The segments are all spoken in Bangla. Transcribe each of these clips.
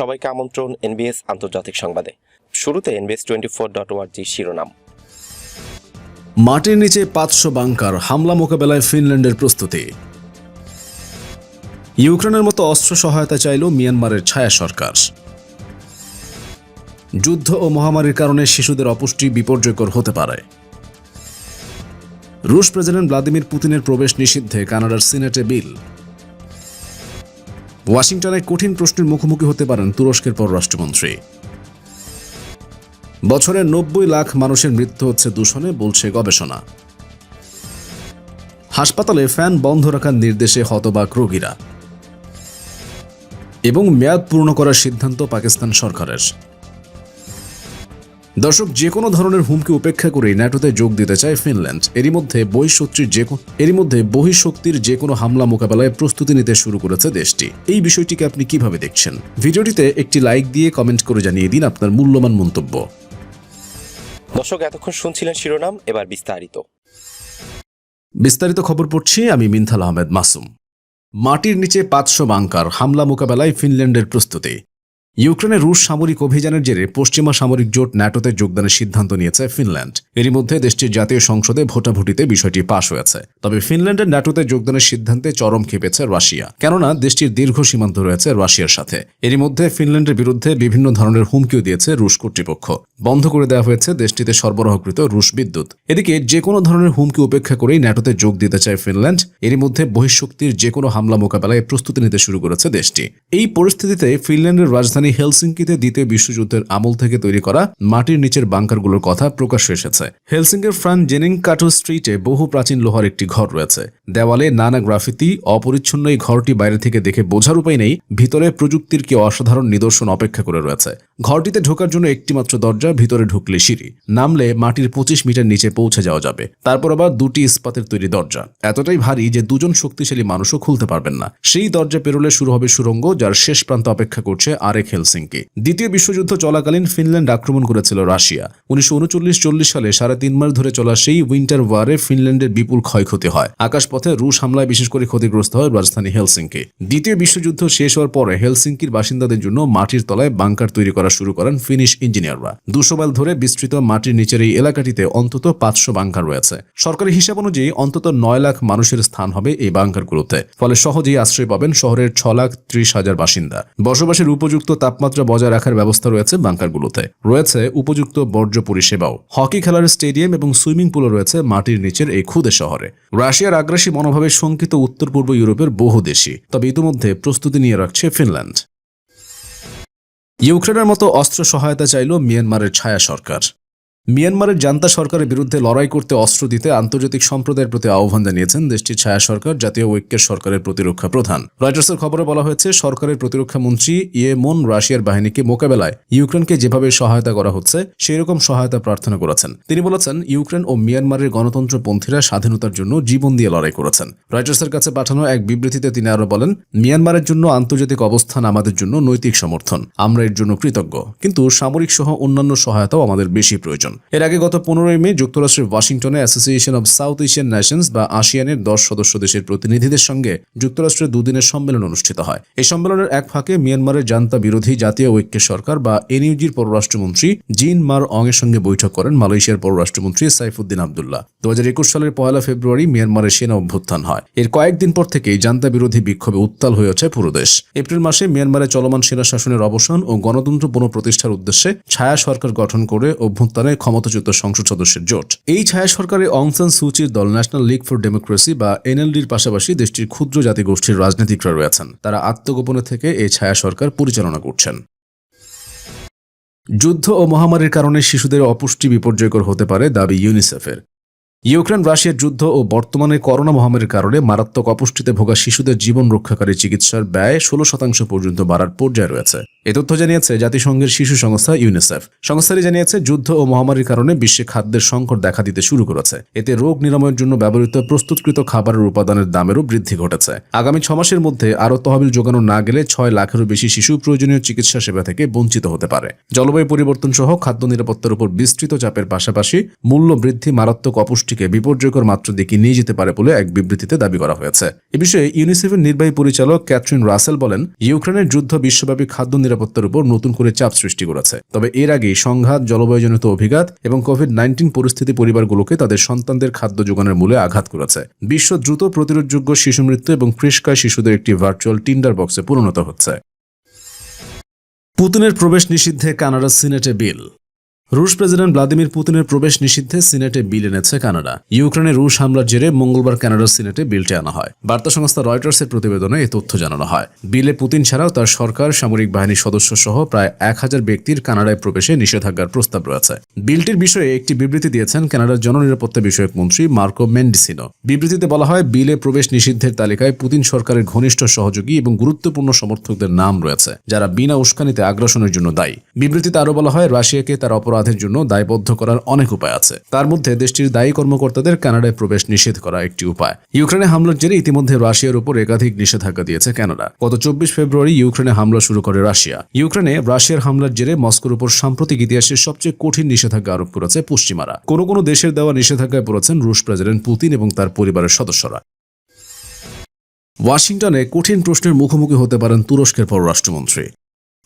সবাইকে আমন্ত্রণ এনবিএস আন্তর্জাতিক সংবাদে। শুরুতে এনবিএস টোয়েন্টি ফোর ডট ওয়ার্জি শিরোনাম। মাটির নিচে পাঁচশো বাংকার হামলা মোকাবেলায় ফিনল্যান্ডের প্রস্তুতি। ইউক্রেনের মতো অস্ত্র সহায়তা চাইল মিয়ানমারের ছায়া সরকার। যুদ্ধ ও মহামারীর কারণে শিশুদের অপুষ্টি বিপর্যয়কর হতে পারে। রুশ প্রেসিডেন্ট ভ্লাদিমির পুতিনের প্রবেশ নিষিদ্ধে কানাডার সিনেটে বিল। ওয়াশিংটনে কঠিন প্রশ্নের মুখোমুখি হতে পারেন তুরস্কের পররাষ্ট্রমন্ত্রী। বছরে নব্বই লাখ মানুষের মৃত্যু হচ্ছে দূষণে, বলছে গবেষণা। হাসপাতালে ফ্যান বন্ধ রাখার নির্দেশে হতবাক রোগীরা। এবং মেয়াদ পূর্ণ করার সিদ্ধান্ত পাকিস্তান সরকারের। দর্শক যে কোনো ধরনের হুমকি উপেক্ষা করেই ন্যাটোতে যোগ দিতে চায় ফিনল্যান্ড। এরই মধ্যে বহিঃশক্তির যে কোনো এরই মধ্যে বহিঃশক্তির যে কোনো হামলা মোকাবেলায় প্রস্তুতি নিতে শুরু করেছে দেশটি। এই বিষয়টিকে আপনি কীভাবে দেখছেন? ভিডিওটিতে একটি লাইক দিয়ে কমেন্ট করে জানিয়ে দিন আপনার মূল্যবান মন্তব্য। দর্শক এতক্ষণ শুনছিলেন শিরোনাম এবার বিস্তারিত। বিস্তারিত খবর পড়ছি আমি মিনথাল আহমেদ মাসুম। মাটির নিচে পাঁচশো বাংকার হামলা মোকাবেলায় ফিনল্যান্ডের প্রস্তুতি। ইউক্রেনে রুশ সামরিক অভিযানের জেরে পশ্চিমা সামরিক জোট ন্যাটোতে যোগদানের সিদ্ধান্ত নিয়েছে ফিনল্যান্ড। এরই মধ্যে দেশটির জাতীয় সংসদে ভোটাভুটিতে বিষয়টি পাশ হয়েছে। তবে ফিনল্যান্ডের ন্যাটোতে যোগদানের সিদ্ধান্তে চরম খেপেছে রাশিয়া। কেননা, দেশটির দীর্ঘ সীমান্ত রয়েছে রাশিয়ার সাথে। এরই মধ্যে ফিনল্যান্ডের বিরুদ্ধে বিভিন্ন ধরনের হুমকিও দিয়েছে রুশ কর্তৃপক্ষ। বন্ধ করে দেওয়া হয়েছে দেশটিতে সরবরাহকৃত রুশ বিদ্যুৎ। এদিকে যে কোনো ধরনের হুমকি উপেক্ষা করেই ন্যাটোতে যোগ দিতে চায় ফিনল্যান্ড। এরই মধ্যে বহিঃশক্তির যে কোনো হামলা মোকাবেলায় প্রস্তুতি নিতে শুরু করেছে দেশটি। এই পরিস্থিতিতে ফিনল্যান্ডের রাজধানী হেলসিঙ্কিতে দ্বিতীয় বিশ্বযুদ্ধের আমল থেকে তৈরি করা মাটির নিচের বাংকারগুলোর কথা প্রকাশ্যে এসেছে। হেলসিঙ্কের ফ্রান জেনিং কাটো স্ট্রিটে বহু প্রাচীন লোহার একটি ঘর রয়েছে। দেওয়ালে নানা গ্রাফিতি, অপরিচ্ছন্ন এই ঘরটি বাইরে থেকে দেখে বোঝার উপায় নেই, ভিতরে প্রযুক্তির কি অসাধারণ নিদর্শন অপেক্ষা করে রয়েছে। ঘরটিতে ঢোকার জন্য একটিমাত্র দরজা, ভিতরে ঢুকলে সিঁড়ি। নামলে মাটির পঁচিশ মিটার নিচে পৌঁছে যাওয়া যাবে। তারপর আবার দুটি ইস্পাতের তৈরি দরজা। এতটাই ভারী যে দুজন শক্তিশালী মানুষও খুলতে পারবেন না। সেই দরজা পেরোলে শুরু হবে সুরঙ্গ, যার শেষ প্রান্ত অপেক্ষা করছে আরেক হেলসিঙ্কি। দ্বিতীয় বিশ্বযুদ্ধ চলাকালীন ফিনল্যান্ড আক্রমণ করেছিল রাশিয়া। উনিশশো উনচল্লিশ, চল্লিশ সালে সাড়ে তিন মাস ধরে চলা সেই উইন্টার ওয়ারে ফিনল্যান্ডের বিপুল ক্ষয়ক্ষতি হয়। আকাশপথে রুশ হামলায় বিশেষ করে ক্ষতিগ্রস্ত হয় রাজধানী হেলসিঙ্কি। দ্বিতীয় বিশ্বযুদ্ধ শেষ হওয়ার পরে হেলসিঙ্কির বাসিন্দাদের জন্য মাটির তলায় বাংকার তৈরি করা শুরু করেন ফিনিশ ইঞ্জিনিয়াররা। দুশো মাইল ধরে বিস্তৃত মাটির নিচের এই এলাকাটিতে অন্তত পাঁচশো বাংকার রয়েছে। সরকারি হিসাব অনুযায়ী অন্তত নয় লাখ মানুষের স্থান হবে এই বাংকারগুলোতে। ফলে সহজেই আশ্রয় পাবেন শহরের ছ লাখ ত্রিশ হাজার বাসিন্দা। বসবাসের উপযুক্ত তাপমাত্রা বজায় রাখার ব্যবস্থা রয়েছে বাংকারগুলোতে। রয়েছে উপযুক্ত বর্জ্য পরিষেবাও। হকি খেলার স্টেডিয়াম এবং সুইমিং পুলও রয়েছে মাটির নিচের এই ক্ষুদে শহরে। রাশিয়ার আগ্রাসী মনোভাবে শঙ্কিত উত্তর পূর্ব ইউরোপের বহু দেশই, তবে ইতিমধ্যে প্রস্তুতি নিয়ে রাখছে ফিনল্যান্ড। ইউক্রেনের মতো অস্ত্র সহায়তা চাইল মিয়ানমারের ছায়া সরকার। মিয়ানমারের জান্তা সরকারের বিরুদ্ধে লড়াই করতে অস্ত্র দিতে আন্তর্জাতিক সম্প্রদায়ের প্রতি আহ্বান জানিয়েছেন দেশটির ছায়া সরকার, জাতীয় ঐক্যের সরকারের প্রতিরক্ষা প্রধান। রয়টার্সের খবরে বলা হয়েছে, সরকারের প্রতিরক্ষা মন্ত্রী ইয়ে ইয়েমন রাশিয়ার বাহিনীকে মোকাবেলায় ইউক্রেনকে যেভাবে সহায়তা করা হচ্ছে সেই রকম সহায়তা প্রার্থনা করেছেন। তিনি বলেছেন, ইউক্রেন ও মিয়ানমারের গণতন্ত্রপন্থীরা স্বাধীনতার জন্য জীবন দিয়ে লড়াই করেছেন। রয়টার্সের কাছে পাঠানো এক বিবৃতিতে তিনি আরও বলেন, মিয়ানমারের জন্য আন্তর্জাতিক অবস্থান আমাদের জন্য নৈতিক সমর্থন। আমরা এর জন্য কৃতজ্ঞ। কিন্তু সামরিক সহ অন্যান্য সহায়তাও আমাদের বেশি প্রয়োজন। এর আগে গত পনেরোই মে যুক্তরাষ্ট্রের ওয়াশিংটনে association of South Asian nations বা আসিয়ানের দশ সদস্য দেশের প্রতিনিধিদের সঙ্গে যুক্তরাষ্ট্রের দুদিনের সম্মেলন অনুষ্ঠিত হয়। এই সম্মেলনের এক ফাঁকে মিয়ানমারের জান্তা বিরোধী জাতীয় ঐক্যের সরকার বা এনইউজির পররাষ্ট্রমন্ত্রী জিন মার অং এর সঙ্গে বৈঠক করেন মালয়েশিয়ার পররাষ্ট্রমন্ত্রী সাইফুদ্দিন আবদুল্লাহ। দু সালের পয়লা ফেব্রুয়ারি মিয়ানমারের সেনা অভ্যুত্থান হয়। এর কয়েকদিন পর থেকেই জান্তা বিরোধী বিক্ষোভে উত্তাল হয়ে ওঠে পুরো দেশ। এপ্রিল মাসে মিয়ানমারে চলমান সেনা শাসনের অবসান ও গণতন্ত্র পুনঃপ্রতিষ্ঠার উদ্দেশ্যে ছায়া সরকার গঠন করে অভ্যুত্থানে ক্ষমতাচ্যুত সংসদ সদস্যের জোট। এই ছায়া সরকারে অংসান সুচির দল ন্যাশনাল লিগ ফর ডেমোক্রেসি বা এনএলডির পাশাপাশি দেশটির ক্ষুদ্র জাতিগোষ্ঠীর রাজনীতিকরা রয়েছেন। তারা আত্মগোপনে থেকে এই ছায়া সরকার পরিচালনা করছেন। যুদ্ধ ও মহামারীর কারণে শিশুদের অপুষ্টি বিপর্যয়কর হতে পারে দাবি ইউনিসেফের। ইউক্রেন, রাশিয়ার যুদ্ধ ও বর্তমানে করোনা মহামারীর কারণে মারাত্মক অপুষ্টিতে ভোগা শিশুদের জীবন রক্ষাকারী চিকিৎসার ব্যয় ষোলো শতাংশ পর্যন্ত বাড়ার পর্যায়ে রয়েছে। এ তথ্য জানিয়েছে জাতিসংঘের শিশু সংস্থা ইউনিসেফ। সংস্থাটি জানিয়েছে, যুদ্ধ ও মহামারীর কারণে বিশ্বে খাদ্যের সংকট দেখা দিতে শুরু করেছে। এতে রোগ নিরাময়ের জন্য ব্যবহৃত প্রস্তুতকৃত খাবারের উপাদানের দামেরও বৃদ্ধি ঘটেছে। আগামী ছ মাসের মধ্যে আরও তহবিল যোগানো না গেলে ছয় লাখেরও বেশি শিশু প্রয়োজনীয় চিকিৎসা সেবা থেকে বঞ্চিত হতে পারে। জলবায়ু পরিবর্তন সহ খাদ্য নিরাপত্তার উপর বিস্তৃত চাপের পাশাপাশি মূল্য বৃদ্ধি মারাত্মক অপুষ্টিকে বিপর্যয়কর মাত্রা দিকে নিয়ে যেতে পারে বলে এক বিবৃতিতে দাবি করা হয়েছে। এ বিষয়ে ইউনিসেফের নির্বাহী পরিচালক ক্যাথরিন রাসেল বলেন, ইউক্রেনের যুদ্ধ বিশ্বব্যাপী খাদ্য নিরাপত্তার উপর নতুন করে চাপ সৃষ্টি করেছে। তবে এর আগেই সংঘাত, জলবায়ুজনিত অভিঘাত এবং কোভিড নাইন্টিন পরিস্থিতি পরিবারগুলোকে তাদের সন্তানদের খাদ্য যোগানের মূলে আঘাত করেছে। বিশ্ব দ্রুত প্রতিরোধযোগ্য শিশু মৃত্যু এবং কৃষ্কায় শিশুদের একটি ভার্চুয়াল টিন্ডার বক্সে পরিণত হচ্ছে। পুতিনের প্রবেশ নিষিদ্ধে কানাডা সিনেটে বিল। রুশ প্রেসিডেন্ট ভ্লাদিমির পুতিনের প্রবেশ নিষিদ্ধে সিনেটে বিল এনেছে কানাডা। ইউক্রেনে রুশ হামলার জেরে মঙ্গলবার কানাডার সিনেটে বিলটি আনা হয়। বার্তা সংস্থা রয়টার্সের প্রতিবেদনে এই তথ্য জানানো হয়। বিলে পুতিন ছাড়াও তার সরকার, সামরিক বাহিনীর সদস্য সহ প্রায় এক হাজার ব্যক্তির কানাডায় প্রবেশে নিষেধাজ্ঞার প্রস্তাব রয়েছে। বিলটির বিষয়ে একটি বিবৃতি দিয়েছেন কানাডার জননিরাপত্তা বিষয়ক মন্ত্রী মার্কো মেন্ডিসিনো। বিবৃতিতে বলা হয়, বিলে প্রবেশ নিষিদ্ধের তালিকায় পুতিন সরকারের ঘনিষ্ঠ সহযোগী এবং গুরুত্বপূর্ণ সমর্থকদের নাম রয়েছে, যারা বিনা উস্কানিতে আগ্রাসনের জন্য দায়ী। বিবৃতিতে আরও বলা হয়, রাশিয়াকে তার অপরাধের জন্য দায়বদ্ধ করার অনেক উপায় আছে। তার মধ্যে দেশটির দায়ী কর্মকর্তাদের কানাডায় প্রবেশ নিষেধ করা একটি উপায়। ইউক্রেনে হামলার জেরে ইতিমধ্যে রাশিয়ার উপর একাধিক নিষেধাজ্ঞা দিয়েছে কানাডা। গত চব্বিশ ফেব্রুয়ারি ইউক্রেনে হামলা শুরু করে রাশিয়া। ইউক্রেনে রাশিয়ার হামলার জেরে মস্কোর উপর সাম্প্রতিক ইতিহাসের সবচেয়ে কঠিন নিষেধাজ্ঞা আরোপ করেছে পশ্চিমারা। কোনো কোনো দেশের দেওয়া নিষেধাজ্ঞায় পড়েছেন রুশ প্রেসিডেন্ট পুতিন এবং তার পরিবারের সদস্যরা। ওয়াশিংটনে কঠিন প্রশ্নের মুখোমুখি হতে পারেন তুরস্কের পররাষ্ট্রমন্ত্রী।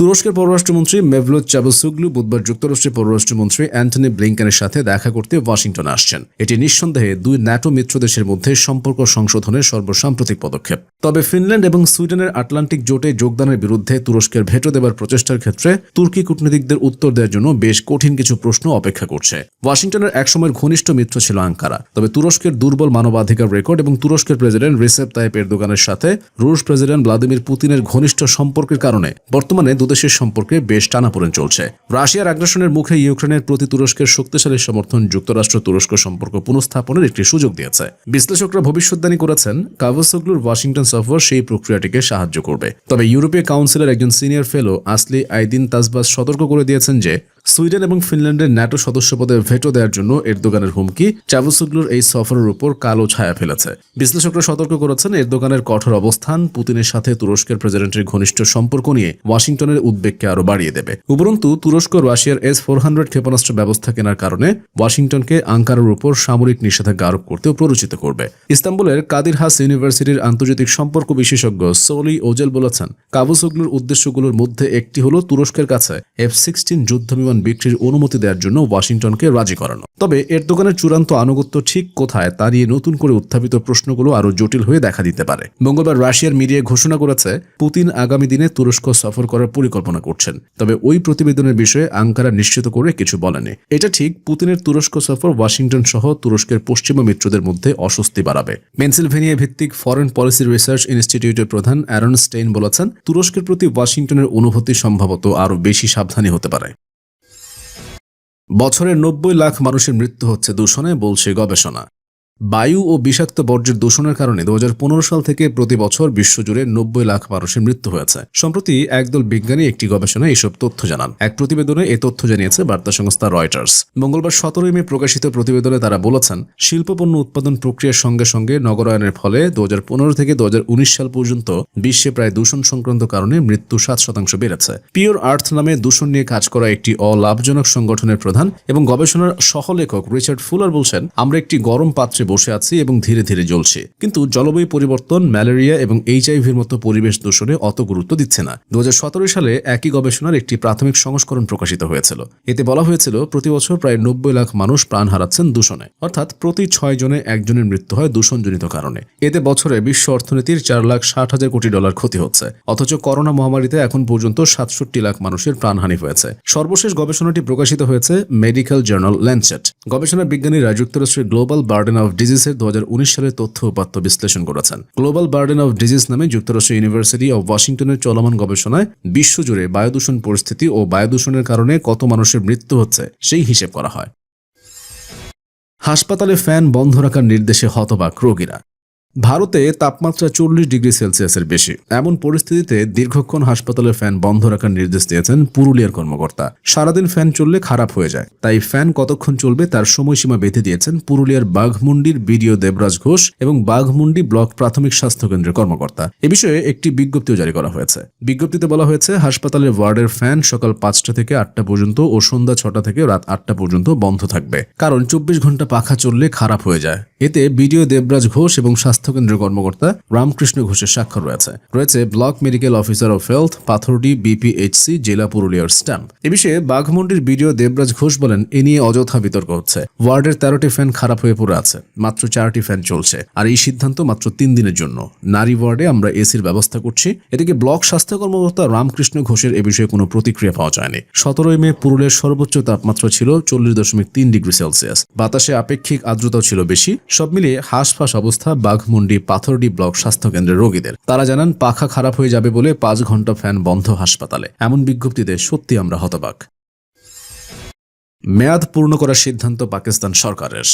তুরস্কের পররাষ্ট্রমন্ত্রী মেভলুত চাবুসুগলু বুধবার যুক্তরাষ্ট্রের পররাষ্ট্রমন্ত্রী অ্যান্টনি ব্লিংকেনের সাথে দেখা করতে ওয়াশিংটনে আসছেন। এটি নিঃসন্দেহে দুই ন্যাটো মিত্র দেশের মধ্যে সম্পর্ক সংশোধনের সর্বসাম্প্রতিক পদক্ষেপ। তবে ফিনল্যান্ড এবং সুইডেনের আটলান্টিক জোটে যোগদানের বিরুদ্ধে তুরস্কের ভেটো দেবার প্রচেষ্টার ক্ষেত্রে তুর্কি কূটনীতিকদের উত্তর দেওয়ার জন্য বেশ কঠিন কিছু প্রশ্ন অপেক্ষা করছে। ওয়াশিংটনের একসময়ের ঘনিষ্ঠ মিত্র ছিল আঙ্কারা। তবে তুরস্কের দুর্বল মানবাধিকার রেকর্ড এবং তুরস্কের প্রেসিডেন্ট রিসেপ তাইপ এরদোগানের সাথে রুশ প্রেসিডেন্ট ভ্লাদিমির পুতিনের ঘনিষ্ঠ সম্পর্কের কারণে বর্তমানে দুদেশের সম্পর্কে বেশ টানাপোড়েন চলছে। রাশিয়ার আগ্রাসনের মুখে ইউক্রেনের প্রতি তুরস্কের শক্তিশালী সমর্থন যুক্তরাষ্ট্র তুরস্ক সম্পর্ক পুনঃস্থাপনের একটি সুযোগ দিয়েছে। বিশ্লেষকরা ভবিষ্যৎবাণী করেছেন, কাভাসোগলুর ওয়াশিংটন সফর সেই প্রক্রিয়াটিকে সাহায্য করবে। তবে ইউরোপীয় কাউন্সিলের একজন সিনিয়র ফেলো, আসলি আইদিন তাজবাস সতর্ক করে দিয়েছেন যে সুইডেন এবং ফিনল্যান্ডের ন্যাটো সদস্য পদে ভেটো দেওয়ার জন্য এরদোগানের হুমকি চাবুসুগলুর এই সফরের উপর কালো ছায়া ফেলেছে। বিশ্লেষকরা সতর্ক করেছেন, এরদোগানের কঠোর অবস্থান পুতিনের সাথে তুরস্কের প্রেসিডেন্টের ঘনিষ্ঠ সম্পর্ক নিয়ে ওয়াশিংটনের উদ্বেগকে আরও বাড়িয়ে দেবে। উপরন্তু, তুরস্ক রাশিয়ার এস ফোর হান্ড্রেড ক্ষেপণাস্ত্র ব্যবস্থা কেনার কারণে ওয়াশিংটনকে আঙ্কারার উপর সামরিক নিষেধাজ্ঞা আরোপ করতেও প্ররোচিত করবে। ইস্তাম্বুলের কাদির হাস ইউনিভার্সিটির আন্তর্জাতিক সম্পর্ক বিশেষজ্ঞ সোলি ওজেল বলেছেন, কাবুসোগলুর উদ্দেশ্যগুলোর মধ্যে একটি হল তুরস্কের কাছে এফ সিক্সটিন যুদ্ধবিমান বিক্রির অনুমতি দেওয়ার জন্য ওয়াশিংটনকে রাজি করানো। তবে এর দোকানের চূড়ান্ত আনুগত্য ঠিক কোথায় তা নিয়ে নতুন করে উত্থাপিত প্রশ্নগুলো আরও জটিল হয়ে দেখা দিতে পারে। মঙ্গলবার রাশিয়ার মিডিয়ায় ঘোষণা করেছে, পুতিন আগামী দিনে তুরস্ক সফর করার পরিকল্পনা করছেন। তবে ওই প্রতিবেদনের বিষয়ে আঙ্কারা নিশ্চিত করে কিছু বলেনি এটা ঠিক, পুতিনের তুরস্ক সফর ওয়াশিংটন সহ তুরস্কের পশ্চিমা মিত্রদের মধ্যে অস্বস্তি বাড়াবে। পেনসিলভেনিয়া ভিত্তিক ফরেন পলিসি রিসার্চ ইনস্টিটিউটের প্রধান অ্যারন স্টেইন বলেছেন, তুরস্কের প্রতি ওয়াশিংটনের অনুভূতি সম্ভবত আরও বেশি সাবধানী হতে পারে। বছরে নব্বই লাখ মানুষের মৃত্যু হচ্ছে দূষণে বলছে গবেষণা। বায়ু ও বিষাক্ত বর্জ্যের দূষণের কারণে দু হাজার পনেরো সাল থেকে প্রতি বছর বিশ্বজুড়ে নব্বই লাখ মানুষের মৃত্যু হয়েছে। সম্প্রতি একদল বিজ্ঞানী একটি গবেষণায় এসব তথ্য জানান। এক প্রতিবেদনে এ তথ্য জানিয়েছে বার্তা সংস্থা রয়টার্স। মঙ্গলবার সতেরোই মে প্রকাশিত প্রতিবেদনে তারা বলেছেন, শিল্পপণ্য উৎপাদন প্রক্রিয়ার সঙ্গে সঙ্গে নগরায়নের ফলে দু হাজার পনেরো থেকে দু হাজার উনিশ সাল পর্যন্ত বিশ্বে প্রায় দূষণ সংক্রান্ত কারণে মৃত্যু সাত শতাংশ বেড়েছে। পিওর আর্থ নামে দূষণ নিয়ে কাজ করা একটি অলাভজনক সংগঠনের প্রধান এবং গবেষণার সহলেখক রিচার্ড ফুলার বলছেন, আমরা একটি গরম পাত্রে বসে আছি এবং ধীরে ধীরে জ্বলছে। কিন্তু জলবায়ু পরিবর্তন, ম্যালেরিয়া এবং এইচআইভির মতো পরিবেশ দূষণে অত গুরুত্ব দিচ্ছে না। দুহাজার সতেরো সালে একই গবেষণার একটি প্রাথমিক সংস্করণ প্রকাশিত হয়েছিল। এতে বলা হয়েছিল, প্রতি বছর প্রায় নব্বই লাখ মানুষ প্রাণ হারাচ্ছেন দূষণে। অর্থাৎ প্রতি ছয় জনে একজনের মৃত্যু হয় দূষণজনিত কারণে। এতে বছরে বিশ্ব অর্থনীতির চার লাখ ষাট হাজার কোটি ডলার ক্ষতি হচ্ছে। অথচ করোনা মহামারীতে এখন পর্যন্ত সাতষট্টি লাখ মানুষের প্রাণহানি হয়েছে। সর্বশেষ গবেষণাটি প্রকাশিত হয়েছে মেডিকেল জার্নাল ল্যান্সেট গবেষণা বিজ্ঞানীরা যুক্তরাষ্ট্রের গ্লোবাল বার্ডেন অফ ডিজিজের দু হাজার উনিশ সালের তথ্য উপাত্ত বিশ্লেষণ করেছেন। গ্লোবাল বার্ডেন অব ডিজিজ নামে যুক্তরাষ্ট্র ইউনিভার্সিটি অব ওয়াশিংটনের চলমান গবেষণায় বিশ্বজুড়ে বায়ুদূষণ পরিস্থিতি ও বায়ুদূষণের কারণে কত মানুষের মৃত্যু হচ্ছে, সেই হিসেব করা হয়। হাসপাতালে ফ্যান বন্ধ রাখার নির্দেশে হতবাক রোগীরা। ভারতে তাপমাত্রা চল্লিশ ডিগ্রি সেলসিয়াসের বেশি। এমন পরিস্থিতিতে দীর্ঘক্ষণ হাসপাতালে ফ্যান বন্ধ রাখার নির্দেশ দিয়েছেন পুরুলিয়ার কর্মকর্তা। সারাদিন ফ্যান চললে খারাপ হয়ে যায়। তাই ফ্যান কতক্ষণ চলবে তার সময়সীমা বেঁধে দিয়েছেন পুরুলিয়ার বাঘমুন্ডির বিডিও দেবরাজ ঘোষ এবং বাঘমুন্ডি ব্লক প্রাথমিক স্বাস্থ্য কেন্দ্রের কর্মকর্তা। এ বিষয়ে একটি বিজ্ঞপ্তিও জারি করা হয়েছে। বিজ্ঞপ্তিতে বলা হয়েছে, হাসপাতালের ওয়ার্ডের ফ্যান সকাল পাঁচটা থেকে আটটা পর্যন্ত ও সন্ধ্যা ছটা থেকে রাত আটটা পর্যন্ত বন্ধ থাকবে। কারণ চব্বিশ ঘণ্টা পাখা চললে খারাপ হয়ে যায়। এতে বিডিও দেবরাজ ঘোষ এবং স্বাস্থ্য স্বাস্থ্যকেন্দ্রের কর্মকর্তা রামকৃষ্ণ ঘোষের স্বাক্ষর রয়েছে। রয়েছে block medical officer of health, Pathardi, BPHC, জেলা পুরুলিয়ার স্ট্যাম্প। এ বিষয়ে বাঘমন্ডির বিডিও দেবরাজ ঘোষ বলেন, এ নিয়ে অযথা বিতর্ক হচ্ছে। ওয়ার্ডের তেরোটি ফ্যান খারাপ হয়ে পড়ে আছে। মাত্র চারটি ফ্যান চলছে। আর এই সিদ্ধান্ত মাত্র তিন দিনের জন্য। নারী ওয়ার্ডে আমরা এসির ব্যবস্থা করছি। এদিকে ব্লক স্বাস্থ্য কর্মকর্তা রামকৃষ্ণ ঘোষের এ বিষয়ে কোনো প্রতিক্রিয়া পাওয়া যায়নি। সতেরোই মে পুরুলিয়ার সর্বোচ্চ তাপমাত্রা ছিল চল্লিশ দশমিক তিন ডিগ্রি সেলসিয়াস। বাতাসে আপেক্ষিক আর্দ্রতাও ছিল বেশি। সব মিলিয়ে হাঁসফাঁস অবস্থা বাঘমুন্ডি পাথরডি ব্লক স্বাস্থ্যকেন্দ্রের রোগীদের। তারা জানান, পাখা খারাপ হয়ে যাবে বলে পাঁচ ঘণ্টা ফ্যান বন্ধ হাসপাতালে। এমন বিজ্ঞপ্তিতে সত্যি আমরা হতবাক। মেয়াদ পূর্ণ করার সিদ্ধান্ত পাকিস্তান সরকারের।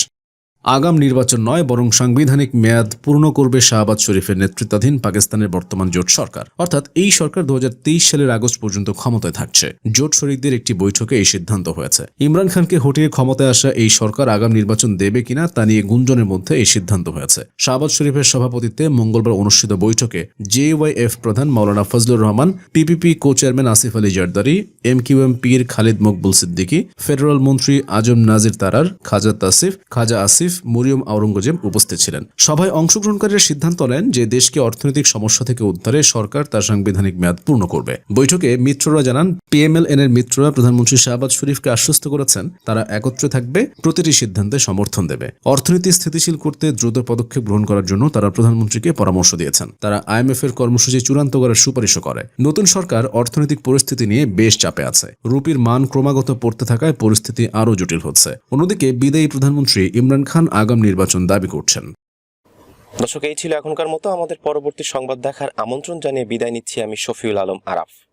আগাম নির্বাচন নয়, বরং সাংবিধানিক মেয়াদ পূর্ণ করবে শাহবাজ শরীফের নেতৃত্বাধীন পাকিস্তানের বর্তমান জোট সরকার। অর্থাৎ এই সরকার দু হাজার তেইশ সালের আগস্ট পর্যন্ত ক্ষমতায় থাকছে। জোট শরিকদের একটি বৈঠকে এই সিদ্ধান্ত হয়েছে। ইমরান খানকে হটিয়ে ক্ষমতায় আসা এই সরকার আগাম নির্বাচন দেবে কিনা তা নিয়ে গুঞ্জনের মধ্যে এই সিদ্ধান্ত হয়েছে। শাহবাজ শরীফের সভাপতিত্বে মঙ্গলবার অনুষ্ঠিত বৈঠকে জেওয়াইএফ প্রধান Maulana Fazlur Rahman PPP co chairman Asif Ali Zardari, M Q M Pir Khalid Maqbool Siddiqui, federal মন্ত্রী আজম নাজির তারার, খাজা তাসিফ, খাজা আসিফ মরিয়ম আওরঙ্গজেব উপস্থিত ছিলেন। সভায় অংশগ্রহণকারীরা সিদ্ধান্ত নেন যে দেশকে অর্থনৈতিক সমস্যা থেকে উদ্ধারে সরকার তার সাংবিধানিক মেয়াদ পূর্ণ করবে। বৈঠকে মিত্ররা জানান, পিএমএলএন এর মিত্ররা প্রধানমন্ত্রী শাহবাজ শরীফকে আশ্বস্ত করেছেন। তারা একত্রে থাকবে, প্রতিটি সিদ্ধান্তে সমর্থন দেবে। অর্থনীতি স্থিতিশীল করতে দ্রুত পদক্ষেপ গ্রহণ করার জন্য তারা প্রধানমন্ত্রীকে পরামর্শ দিয়েছেন। তারা আইএমএফ এর কর্মসূচি চূড়ান্ত করার সুপারিশও করে। নতুন সরকার অর্থনৈতিক পরিস্থিতি নিয়ে বেশ চাপে আছে। রুপির মান ক্রমাগত পড়তে থাকায় পরিস্থিতি আরও জটিল হচ্ছে। অন্যদিকে বিদায়ী প্রধানমন্ত্রী ইমরান খান আগাম নির্বাচন দাবি করছেন। দর্শক, এই ছিল এখনকার মতো। আমাদের পরবর্তী সংবাদ দেখার আমন্ত্রণ জানিয়ে বিদায় নিচ্ছি আমি শফিউল আলম আরাফ।